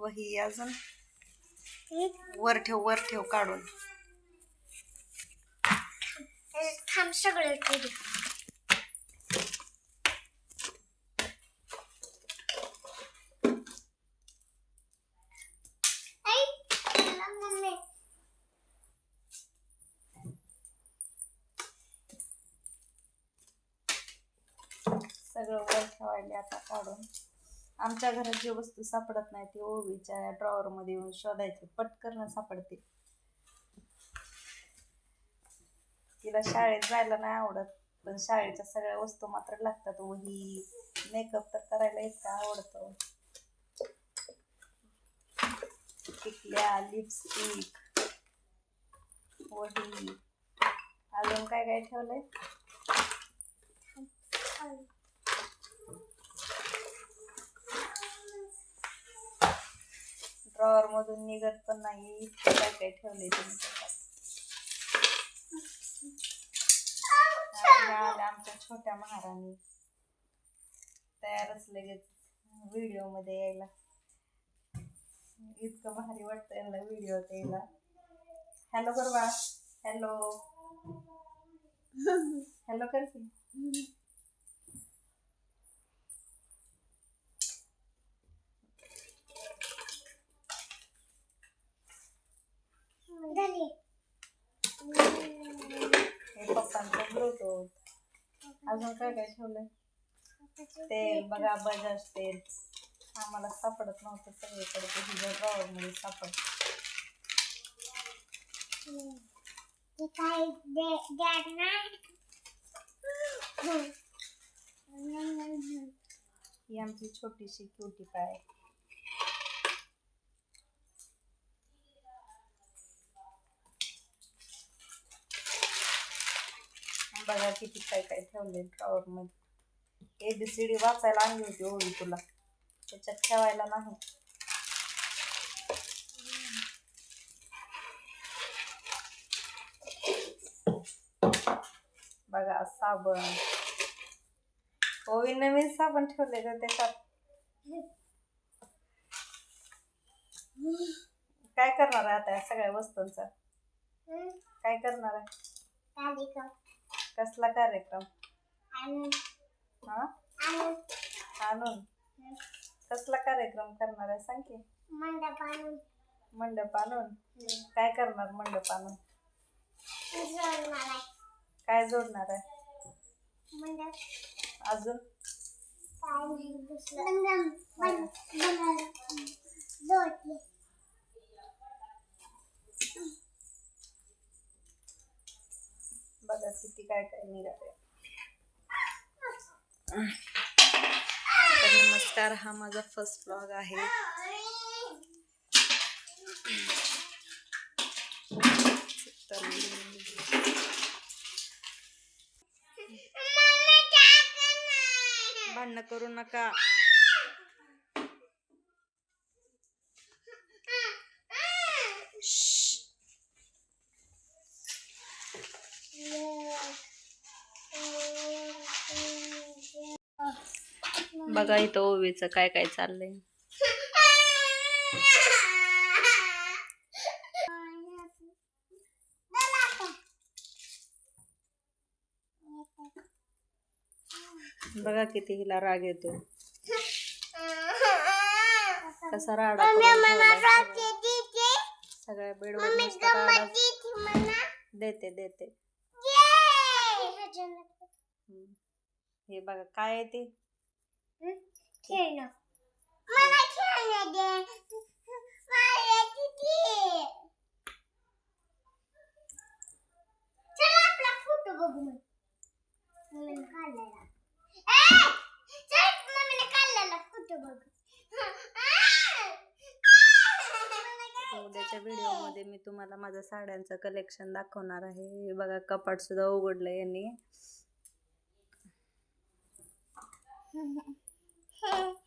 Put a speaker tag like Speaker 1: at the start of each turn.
Speaker 1: वही अजून वर ठेव वर ठेव काढून.
Speaker 2: थांब सगळं.
Speaker 1: सगळं वर ठेवायला आता काढून. आमच्या घरात जी वस्तू सापडत नाही ती ओवीच्या ड्रॉवर मध्ये येऊन शोधायचे. पटकन सापडते. तिला शाळेत जायला नाही आवडत पण शाळेच्या सगळ्या वस्तू मात्र लागतात. वही मेकअप तर करायला इतका आवडतो. टिकल्या लिपस्टिक वही. अजून काय काय ठेवलंय? ड्रॉवर मधून निघत पण नाही. इतकं काय काय ठेवले तुम्ही? आमच्या छोट्या महाराणी तयारच लगेच व्हिडिओमध्ये यायला. इतकं भारी वाटतं यांना व्हिडिओ यायला. हॅलो करवा हॅलो हॅलो करते की
Speaker 2: झाली.
Speaker 1: हे पप्पांचं ब्लूटूथ अजून काय काय ठेवलंय? तेल बघा बजाज तेल. आम्हाला सापडत नव्हतं सगळीकडे ते हिच्या ड्रॉवर मध्ये सापड
Speaker 2: हे.
Speaker 1: ही आमची छोटीशी क्युटी पाय बघा किती काय काय ठेवले ड्रॉवर मध्ये एबीसीडी वाचायला आणली होती ओळी तुला. त्याच्यात ठेवायला नाही. बघा साबण. ओवी नवीन साबण ठेवले का त्याच्यात. काय करणार आहे आता या सगळ्या वस्तूंचा. काय करणार आहे? कसला कार्यक्रम?
Speaker 2: आणून.
Speaker 1: हा? कसला कार्यक्रम करणार आहे? सांग की.
Speaker 2: मंडप आणून.
Speaker 1: मंडप आणून? काय करणार मंडप आणून. काय जोडणार आहे?
Speaker 2: मंडप.
Speaker 1: अजून? किती काय काय निघाले तर नमस्कार हा माझा फर्स्ट ब्लॉग आहे. तर भांडणं करू नका. बघा इथं ओवीचं काय काय चाललंय. बघा किती हिला राग येतो. कसा राडा. सगळ्या बेडवर. देते देते. हे बघा काय आहे ते?
Speaker 2: खेळणं मला खेळणं दे मला किती चला आपला फोटो बघू मम्मीने काढलेला ए! चल मम्मीने काढलेला फोटो बघू
Speaker 1: उद्याच्या व्हिडिओमध्ये मी तुम्हाला माझ्या साड्यांचं कलेक्शन दाखवणार आहे. हे बघा कपाट सुद्धा उघडलं यांनी.
Speaker 2: Oh.